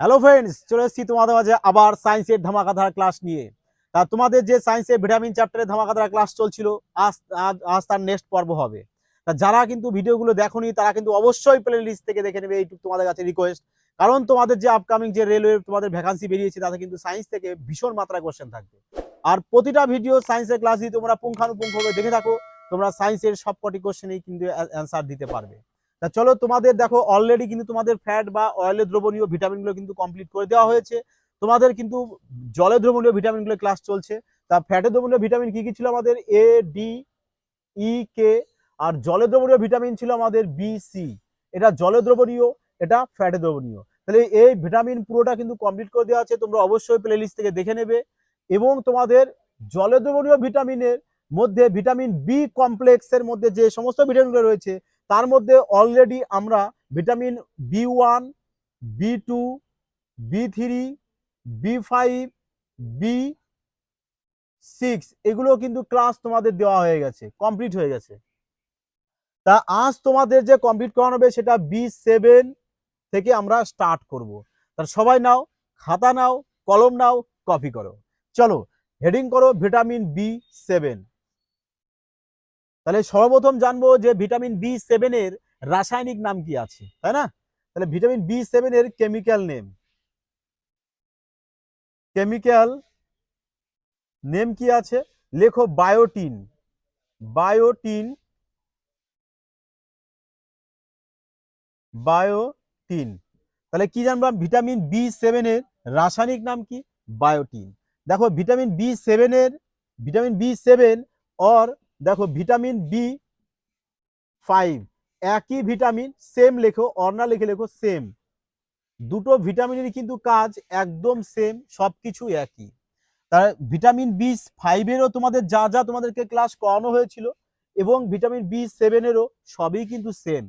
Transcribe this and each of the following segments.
Hello friends চলে এসেছি তোমাদের মাঝে আবার সায়েন্সের ধামাকাধার ক্লাস নিয়ে। তা তোমাদের যে সায়েন্সের ভিটামিন চ্যাপ্টারের ধামাকাধার ক্লাস চলছিল, আজ আজ তার নেক্সট পর্ব হবে। তা যারা কিন্তু ভিডিওগুলো দেখোনি, তারা কিন্তু অবশ্যই প্লে লিস্ট থেকে দেখে নেবে, এইটুকু তোমাদের কাছে রিকোয়েস্ট কারণ তোমাদের যে আপকামিং যে রেলওয়ে তোমাদের ভ্যাকান্সি বেরিয়েছে, তাতে কিন্তু সায়েন্স থেকে ভীষণ মাত্রায় কোশ্চেন থাকবে। আর প্রতিটা ভিডিও সায়েন্সের ক্লাস যদি তোমরা পুঙ্খানুপুঙ্খভাবে দেখে থাকো, তোমরা সায়েন্সের সবকটি কোশ্চেনেই কিন্তু অ্যান্সার দিতে পারবে। তা চলো তোমাদের দেখো অলরেডি কিন্তু তোমাদের ফ্যাট বা অয়েলের দ্রবণীয় ভিটামিনগুলো কিন্তু কমপ্লিট করে দেওয়া হয়েছে। তোমাদের কিন্তু জলে দ্রবণীয় ভিটামিনগুলো ক্লাস চলছে। তা ফ্যাটের দ্রবণীয় ভিটামিন কি কি ছিল আমাদের? এ ডি ই কে আর জলে দ্রবণীয় ভিটামিন ছিল আমাদের বি সি এটা জলে দ্রবণীয়, এটা ফ্যাটে দ্রবণীয়। তাহলে এই ভিটামিন পুরোটা কিন্তু কমপ্লিট করে দেওয়া আছে, তোমরা অবশ্যই প্লে লিস্ট থেকে দেখে নেবে। এবং তোমাদের জলে দ্রবণীয় ভিটামিনের মধ্যে ভিটামিন বি কমপ্লেক্সের মধ্যে যে সমস্ত ভিটামিনগুলো রয়েছে তার মধ্যে অলরেডি আমরা vitamin B one B two B three B five B six এগুলো কিন্তু ক্লাস তোমাদের দেওয়া হয়ে গেছে কমপ্লিট হয়ে গেছে। তা আজ তোমাদের যে কমপ্লিট করানো হবে সেটা বি সেভেন থেকে আমরা স্টার্ট করব। তার সবাই নাও, খাতা নাও, কলম নাও কপি করো। চলো হেডিং করো ভিটামিন বি সেভেন তাহলে সর্বপ্রথম জানব যে ভিটামিন বি সেভেনের রাসায়নিক নাম কি আছে, তাই না? তাহলে ভিটামিন বি সেভেনের কেমিক্যাল নেম কেমিক্যাল নেম কি আছে? লেখো বায়োটিন বায়োটিন বায়োটিন তাহলে কি জানলাম ভিটামিন বি সেভেনের রাসায়নিক নাম কি? বায়োটিন দেখো, ভিটামিন বি সেভেনের ভিটামিন বি সেভেন অর দেখো ভিটামিন বি ফাইভ একই ভিটামিন সেম লেখো অর না লিখে লেখো সেম দুটো ভিটামিনের কিন্তু কাজ একদম সেম সব কিছু একই। তার ভিটামিন বি ফাইভেরও তোমাদের যা যা তোমাদেরকে ক্লাস করানো হয়েছিল, এবং ভিটামিন বি সেভেনেরও সবই কিন্তু সেম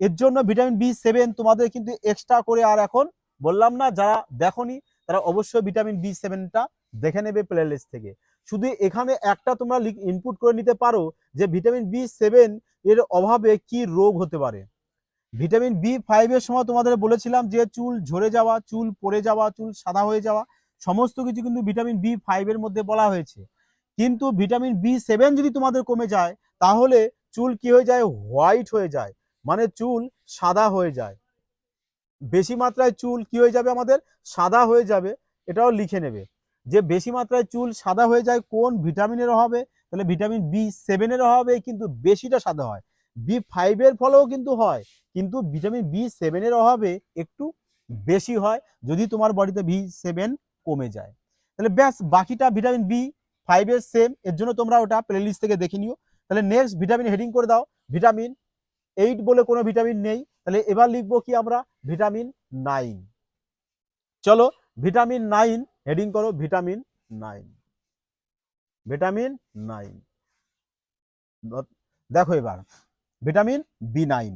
এর জন্য ভিটামিন বি সেভেন তোমাদের কিন্তু এক্সট্রা করে আর এখন বললাম না, যারা দেখোনি, তারা অবশ্যই ভিটামিন বি সেভেনটা দেখে নেবে প্লে লিস্ট থেকে। শুধু এখানে একটা তোমরা ইনপুট করে নিতে পারো যে ভিটামিন বি সেভেন এর অভাবে কি রোগ হতে পারে। ভিটামিন বি ফাইভের সময় তোমাদের বলেছিলাম যে চুল ঝরে যাওয়া, চুল পড়ে যাওয়া, চুল সাদা হয়ে যাওয়া, সমস্ত কিছু কিন্তু ভিটামিন বি ফাইভের মধ্যে বলা হয়েছে। কিন্তু ভিটামিন বি সেভেন যদি তোমাদের কমে যায়, তাহলে চুল কি হয়ে যায়? হোয়াইট হয়ে যায়। মানে চুল সাদা হয়ে যায়। বেশি মাত্রায় চুল কি হয়ে যাবে আমাদের? সাদা হয়ে যাবে। এটাও লিখে নেবে। যে বেশি মাত্রায় চুল সাদা হয়ে যায় কোন ভিটামিনের অভাবে? তাহলে ভিটামিন বি সেভেনের অভাবে কিন্তু বেশিটা সাদা হয়। বি ফাইভের ফলেও কিন্তু হয়, কিন্তু ভিটামিন বি সেভেনের অভাবে একটু বেশি হয়, যদি তোমার বডিতে বি সেভেন কমে যায়। তাহলে ব্যাস, বাকিটা ভিটামিন বি ফাইভের সেম এর জন্য তোমরা ওটা প্লেলিস্ট থেকে দেখে নিও। তাহলে নেক্সট ভিটামিন হেডিং করে দাও ভিটামিন এইট বলে কোনো ভিটামিন নেই। তাহলে এবার লিখব কি আমরা? ভিটামিন নাইন চলো ভিটামিন নাইন হেডিং করো ভিটামিন নাইন ভিটামিন নাইন দেখো এবার ভিটামিন বি নাইন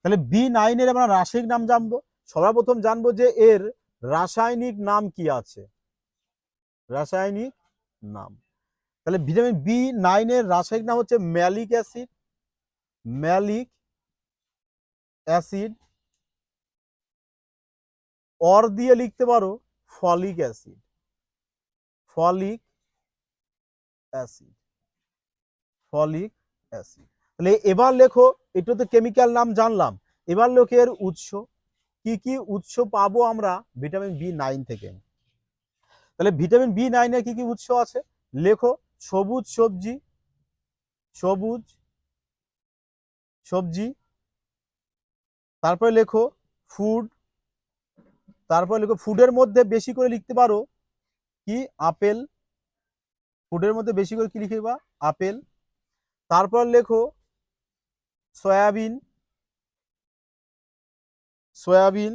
তাহলে বি নাইনের আমরা রাসায়নিক নাম জানব। সর্বপ্রথম জানব যে এর রাসায়নিক নাম কি আছে? রাসায়নিক নাম। তাহলে ভিটামিন বি নাইনের রাসায়নিক নাম হচ্ছে malic acid malic acid or দিয়ে লিখতে পারো folic acid. Folic acid. Folic acid. তাহলে এবার লেখো এটা তো কেমিক্যাল নাম জানলাম। এবার লোকের উৎস। কি কি উৎস পাবো আমরা ভিটামিন বি নাইন থেকে? তাহলে ভিটামিন বি নাইনের কি কি উৎস আছে? লেখো, সবুজ সবজি সবুজ সবজি, তারপরে লেখো ফুড, তারপরে লেখো ফুডের মধ্যে বেশি করে লিখতে পারো কি? আপেল। ফুডের মধ্যে বেশি করে কি লিখে বা আপেল। তারপর লেখো, সয়াবিন। সয়াবিন।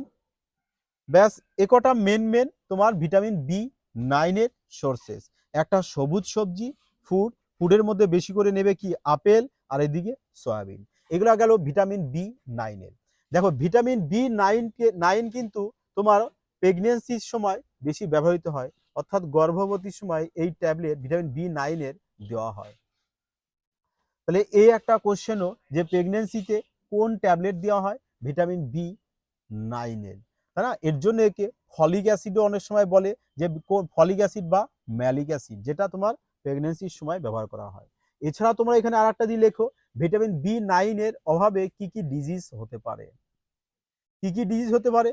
ব্যাস একটা মেন মেন তোমার ভিটামিন বি নাইনের সোর্সেস একটা সবুজ সবজি ফুড ফুডের মধ্যে বেশি করে নেবে কি? আপেল আর এদিকে সয়াবিন। এগুলো গেল ভিটামিন বি নাইনের দেখো ভিটামিন বি নাইন নাইন কিন্তু তোমার প্রেগনেন্সির সময় বেশি ব্যবহৃত হয়। অর্থাৎ গর্ভবতী সময় এই ট্যাবলেট ভিটামিন বি নাইনের দেওয়া হয়। তাহলে এই একটা কোশ্চেনও যে প্রেগনেন্সিতে কোন ট্যাবলেট দেওয়া হয়? ভিটামিন বি নাইনের তাই না? এর জন্য একে ফলিক অ্যাসিডও অনেক সময় বলে যে ফলিক অ্যাসিড বা ম্যালিক অ্যাসিড, যেটা তোমার প্রেগনেন্সির সময় ব্যবহার করা হয়। এছাড়া তোমরা এখানে আর একটা দিয়ে লেখো, ভিটামিন বি নাইনের অভাবে কি কি ডিজিজ হতে পারে? কি কি ডিজিজ হতে পারে?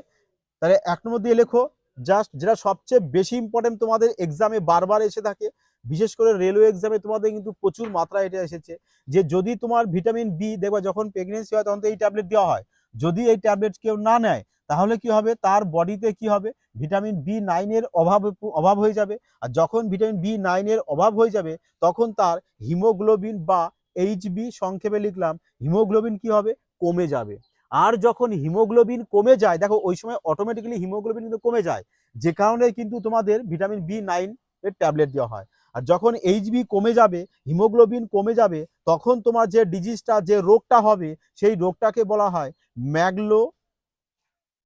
তাহলে এক নম্বর দিয়ে লেখো জাস্ট যেটা সবচেয়ে বেশি ইম্পর্টেন্ট তোমাদের এক্সামে বারবার এসে থাকে, বিশেষ করে রেলওয়ে এক্সামে তোমাদের কিন্তু প্রচুর মাত্রা এটা এসেছে, যে যদি তোমার ভিটামিন বি দেখবা যখন প্রেগনেন্সি হয় তখন তো এই ট্যাবলেট দেওয়া হয়, যদি এই ট্যাবলেট কেউ না নেয়, তাহলে কি হবে? তার বডিতে কি হবে? ভিটামিন বি নাইনের অভাব অভাব হয়ে যাবে, আর যখন ভিটামিন বি নাইনের অভাব হয়ে যাবে, তখন তার হিমোগ্লোবিন বা এইচবি সংক্ষেপে লিখলাম হিমোগ্লোবিন কি হবে? কমে যাবে। আর যখন হিমোগ্লোবিন কমে যায়, দেখো ওই সময় অটোমেটিক্যালি হিমোগ্লোবিন কিন্তু কমে যায়। যে কারণে কিন্তু তোমাদের ভিটামিন বি নাইন এর ট্যাবলেট দেওয়া হয়। আর যখন এইচবি কমে যাবে, হিমোগ্লোবিন কমে যাবে, তখন তোমার যে ডিজিজটা যে রোগটা হবে, সেই রোগটাকে বলা হয় megalo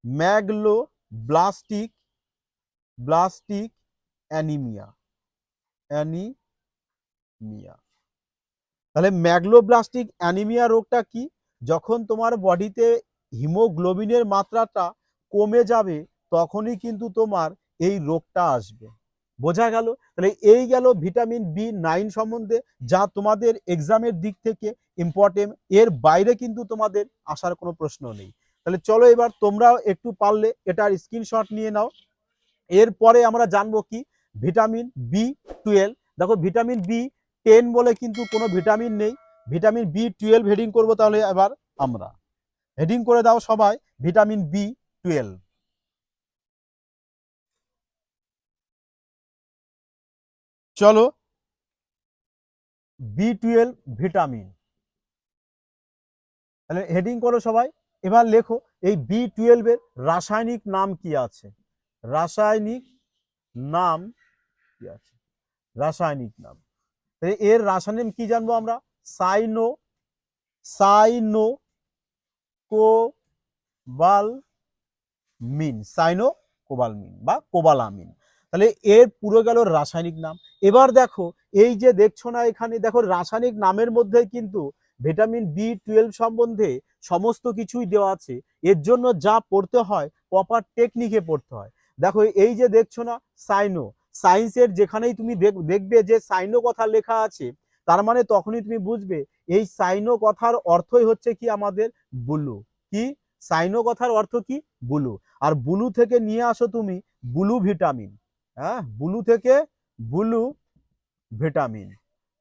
megalo blastic blastic anaemia. Anaemia. তাহলে ম্যাগলোব্লাস্টিক অ্যানিমিয়া রোগটা কি? যখন তোমার বডিতে হিমোগ্লোবিনের মাত্রাটা কমে যাবে, তখনই কিন্তু তোমার এই রোগটা আসবে। বোঝা গেল? তাহলে এই গেল ভিটামিন বি নাইন সম্বন্ধে, যা তোমাদের এক্সামের দিক থেকে ইম্পর্টেন্ট এর বাইরে কিন্তু তোমাদের আসার কোনো প্রশ্ন নেই। তাহলে চলো এবার তোমরাও একটু পারলে এটার স্ক্রিনশট নিয়ে নাও। এরপরে আমরা জানব কি? Vitamin B twelve. দেখো, ভিটামিন বি টেন বলে কিন্তু কোনো ভিটামিন নেই। ভিটামিন বি টুয়েলভ হেডিং করব তাহলে এবার আমরা। হেডিং করে দাও সবাই, ভিটামিন বি টুয়েলভ চলো। B twelve vitamin. তাহলে হেডিং করো সবাই। এবার লেখো, এই বি টুয়েলভের রাসায়নিক নাম কি আছে? রাসায়নিক নাম কি আছে? রাসায়নিক নাম। এর রাসায়নিক কি জানব আমরা? সাইনো সাইনো কোবালমিন সাইনো কোবালমিন বা কোবালামিন। তাহলে এর পুরো গেল রাসায়নিক নাম। এবার দেখো, এই যে দেখছ না এখানে, দেখো রাসায়নিক নামের মধ্যে কিন্তু ভিটামিন বি টুয়েলভ সম্বন্ধে সমস্ত কিছুই দেওয়া আছে। এর জন্য যা পড়তে হয় প্রপার টেকনিকে পড়তে হয়। দেখো, এই যে দেখছ না, সাইনো। সায়েন্সের যেখানেই তুমি দেখ- দেখবে যে সাইনো কথা লেখা আছে তার মানে তখনই তুমি বুঝবে, এই সাইনো কথার অর্থই হচ্ছে কি আমাদের বুলু। কি? সাইনো কথার অর্থ কি? বুলু। আর বুলু থেকে নিয়ে আসো তুমি বুলু ভিটামিন। হ্যাঁ? বুলু থেকে বুলু ভিটামিন।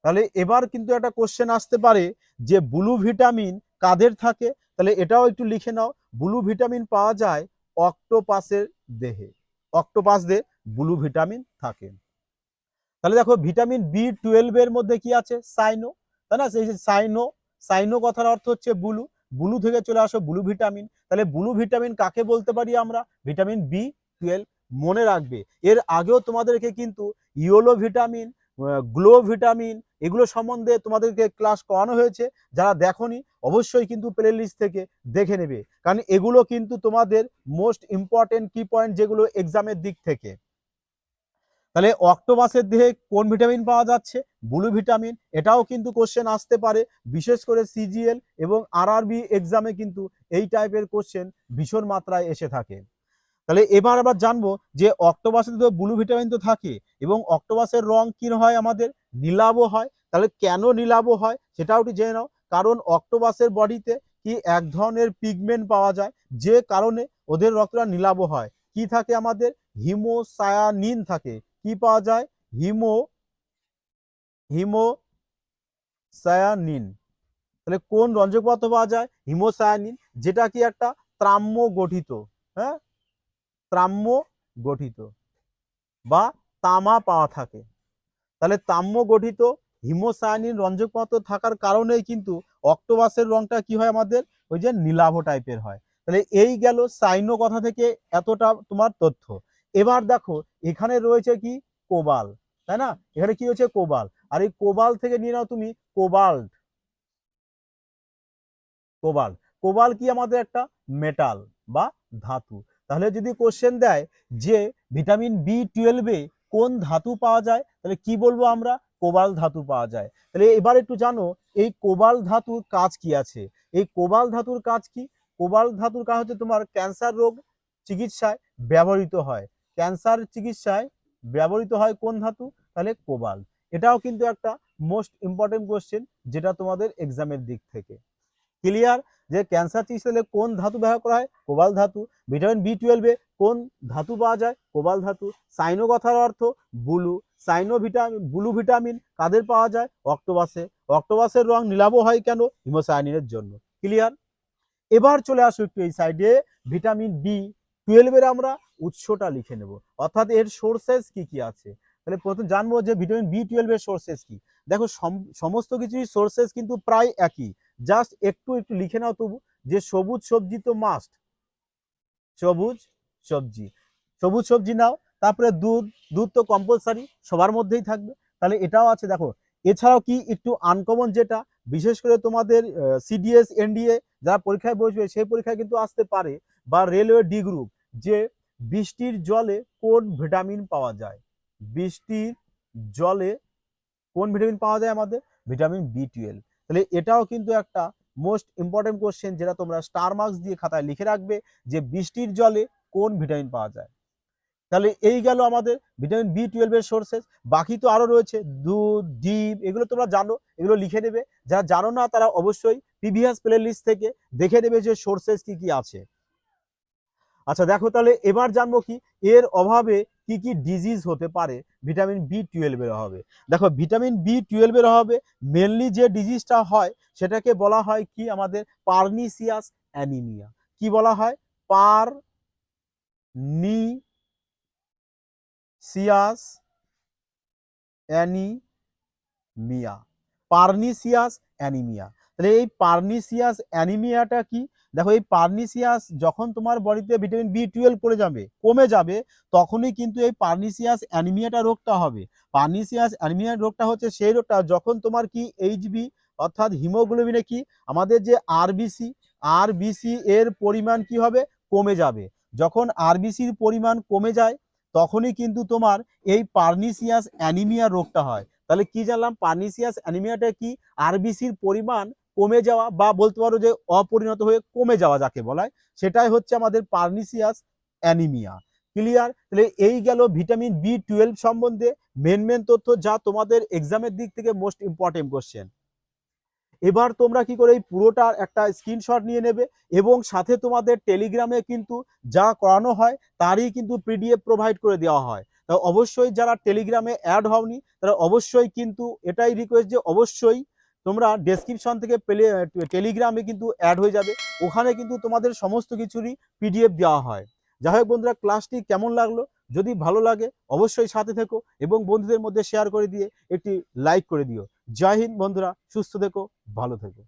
তাহলে এবার কিন্তু একটা কোশ্চেন আসতে পারে যে ব্লু ভিটামিন কাদের থাকে? তাহলে এটাও একটু লিখে নাও। ব্লু ভিটামিন পাওয়া যায় অক্টোপাসের দেহে। অক্টোপাস অক্টোপাসদের ব্লু ভিটামিন থাকে। তাহলে দেখো ভিটামিন বি টুয়েলভের মধ্যে কি আছে? সাইনো তাই না? সেই সাইনো সাইনো কথার অর্থ হচ্ছে ব্লু। ব্লু থেকে চলে আসো ব্লু ভিটামিন। তাহলে ব্লু ভিটামিন কাকে বলতে পারি আমরা? ভিটামিন বি টুয়েলভ মনে রাখবে। এর আগেও তোমাদেরকে কিন্তু ইয়োলো ভিটামিন গ্লো ভিটামিন এগুলো সম্বন্ধে তোমাদেরকে ক্লাস করানো হয়েছে। যারা দেখোনি, অবশ্যই কিন্তু প্লে লিস্ট থেকে দেখে নেবে। কারণ এগুলো কিন্তু তোমাদের মোস্ট ইম্পর্টেন্ট কি পয়েন্ট যেগুলো এক্সামের দিক থেকে। তাহলে অক্টোপাসের দেহে কোন ভিটামিন পাওয়া যাচ্ছে? Blue vitamin. এটাও কিন্তু কোশ্চেন আসতে পারে। বিশেষ করে সিজিএল এবং আরআরবি এক্সামে কিন্তু এই টাইপের কোশ্চেন ভীষণ মাত্রায় এসে থাকে। তাহলে এবার আবার জানব যে অক্টোপাসে তো ব্লু ভিটামিন তো থাকে এবং অক্টোপাসের রং কি হয় আমাদের? নীলাভ হয়। তাহলে কেন নীলাভ হয় সেটাও একটু জেনে নাও। কারণ অক্টোপাসের বডিতে কি এক ধরনের পিগমেন্ট পাওয়া যায়? যে কারণে ওদের রক্তটা নীলাভ হয়। কি থাকে আমাদের? হিমোসায়ানিন থাকে। কি পাওয়া যায়? হিমো হিমো সায়ানিন তাহলে কোন রঞ্জক পদার্থ পাওয়া যায়? হিমোসায়ানিন, যেটা কি একটা? ত্রাম্য গঠিত হ্যাঁ? ত্রাম্য গঠিত বা তামা পাওয়া থাকে। তাহলে তাম্য গঠিত হিমোসায়ানিন রঞ্জক পদার্থ থাকার কারণেই কিন্তু অক্টোপাসের রংটা কি হয় আমাদের? ওই যে নীলাভ টাইপের হয়। তাহলে এই গেল সাইনো কথা থেকে এতটা তোমার তথ্য। এবার দেখো, এখানে রয়েছে কি? কোবাল, তাই না? এখানে কি হচ্ছে কোবাল। আর এই কোবাল থেকে নিয়ে নাও তুমি কোবাল্ট। কোবাল কোবাল কি আমাদের একটা? মেটাল বা ধাতু। তাহলে যদি কোশ্চেন দেয় যে ভিটামিন বি টুয়েলভে কোন ধাতু পাওয়া যায়, তাহলে কি বলব আমরা? কোবাল ধাতু পাওয়া যায়। তাহলে এবার একটু জানো, এই কোবাল ধাতুর কাজ কি আছে? এই কোবাল ধাতুর কাজ কি? কোবাল ধাতুর কাজ হচ্ছে তোমার ক্যান্সার রোগ চিকিৎসায় ব্যবহৃত হয়। ক্যান্সার চিকিৎসায় ব্যবহৃত হয় কোন ধাতু? তাহলে কোবাল্ট এটাও কিন্তু একটা মোস্ট ইম্পর্টেন্ট কোশ্চেন যেটা তোমাদের এক্সামের দিক থেকে। ক্লিয়ার যে ক্যান্সার চিকিৎসায় কোন ধাতু ব্যবহার করা হয়? কোবাল ধাতু। ভিটামিন বি টুয়েলভে কোন ধাতু পাওয়া যায়? কোবাল ধাতু। সাইনো কথার অর্থ blue. Cyano vitamin, blue vitamin কাদের পাওয়া যায়? অক্টোবাসে। অক্টোবাসের রং নীলাভ হয় কেন? হিমোসায়ানিনের জন্য। ক্লিয়ার এবার চলে আসো একটু এই সাইডে ভিটামিন বি টুয়েলভের আমরা উৎসটা লিখে নেব। অর্থাৎ এর সোর্সেস কি কি আছে? তাহলে প্রথম জানব যে ভিটামিন বি টুয়েলভের সোর্সেস কি। দেখো সম- সমস্ত কিছুই সোর্সেস কিন্তু প্রায় একই। জাস্ট একটু একটু লিখে নাও তবু। যে সবুজ সবজি তো মাস্ট সবুজ সবজি। সবুজ সবজি নাও। তারপরে দুধ। দুধ তো কম্পালসারি সবার মধ্যেই থাকবে। তাহলে এটাও আছে। দেখো, এছাড়াও কি একটু আনকমন যেটা? বিশেষ করে তোমাদের সিডিএস এনডিএ যারা পরীক্ষায় বসবে, সেই পরীক্ষায় কিন্তু আসতে পারে। বা রেলওয়ে ডি গ্রুপ যে বৃষ্টির জলে কোন ভিটামিন পাওয়া যায়? বৃষ্টির জলে কোন ভিটামিন পাওয়া যায় আমাদের? ভিটামিন বি টুয়েলভ তাহলে এটাও কিন্তু একটা মোস্ট ইম্পর্টেন্ট কোশ্চেন যেটা তোমরা স্টার মার্কস দিয়ে খাতায় লিখে রাখবে যে বৃষ্টির জলে কোন ভিটামিন পাওয়া যায়। তাহলে এই গেল আমাদের ভিটামিন বি টুয়েলভের সোর্সেস বাকি তো আরও রয়েছে, দুধ, ডিম, এগুলো তোমরা জানো, এগুলো লিখে নেবে। যারা জানো না তারা অবশ্যই প্রিভিয়াস প্লে লিস্ট থেকে দেখে নেবে যে সোর্সেস কি কি আছে। আচ্ছা দেখো তাহলে এবার জানব কি, এর অভাবে কি কি ডিজিজ হতে পারে? ভিটামিন বি টুয়েলভের অভাবে। দেখো ভিটামিন বি টুয়েলভের অভাবে মেনলি যে ডিজিজটা হয়, সেটাকে বলা হয় কি আমাদের পার্নিসিয়াস অ্যানিমিয়া। কি বলা হয়? পার নি সিয়াস অ্যানিমিয়া। Pernicious anaemia. তাহলে এই পার্নিসিয়াস অ্যানিমিয়াটা কি? দেখো এই পার্নিসিয়াস যখন তোমার বডিতে ভিটামিন বি টুয়েলভ পড়ে যাবে, কমে যাবে, তখনই কিন্তু এই পার্নিসিয়াস অ্যানিমিয়াটা রোগটা হবে। পার্নিসিয়াস অ্যানিমিয়া রোগটা হচ্ছে সেই রোগটা যখন তোমার কি এইচবি অর্থাৎ হিমোগ্লোবিনে কি? আমাদের যে আরবিসি আরবিসি এর পরিমাণ কি হবে? কমে যাবে। যখন আরবিসির পরিমাণ কমে যায়, তখনই কিন্তু তোমার এই পার্নিসিয়াস অ্যানিমিয়া রোগটা হয়। তাহলে কি জানলাম? পার্নিসিয়াস অ্যানিমিয়াটা কি? আরবিসির পরিমাণ কমে যাওয়া বা বলতে পারো যে অপরিণত হয়ে কমে যাওয়া যাকে বলা হয়, সেটাই হচ্ছে আমাদের পার্নিসিয়াস অ্যানিমিয়া। ক্লিয়ার তাহলে এই গেল ভিটামিন বি টুয়েলভ সম্বন্ধে মেন মেন তথ্য যা তোমাদের এক্সামের দিক থেকে মোস্ট ইম্পর্টেন্ট কোশ্চেন এবার তোমরা কি করে এই পুরোটার একটা স্ক্রিনশট নিয়ে নেবে এবং সাথে তোমাদের টেলিগ্রামে কিন্তু যা করানো হয়, তারই কিন্তু পিডিএফ প্রোভাইড করে দেওয়া হয়। তা অবশ্যই যারা টেলিগ্রামে অ্যাড হওনি, তারা অবশ্যই কিন্তু এটাই রিকোয়েস্ট যে অবশ্যই তোমরা ডেসক্রিপশন থেকে পেলে টেলিগ্রামে কিন্তু অ্যাড হয়ে যাবে। ওখানে কিন্তু তোমাদের সমস্ত কিছুরই পিডিএফ দেওয়া হয়। যাই হোক বন্ধুরা ক্লাসটি কেমন লাগল? যদি ভালো লাগে, অবশ্যই সাথে থেকো এবং বন্ধুদের মধ্যে শেয়ার করে দিয়ে একটি লাইক করে দিও। জয় হিন্দ বন্ধুরা, সুস্থ থেকো, ভালো থেকো।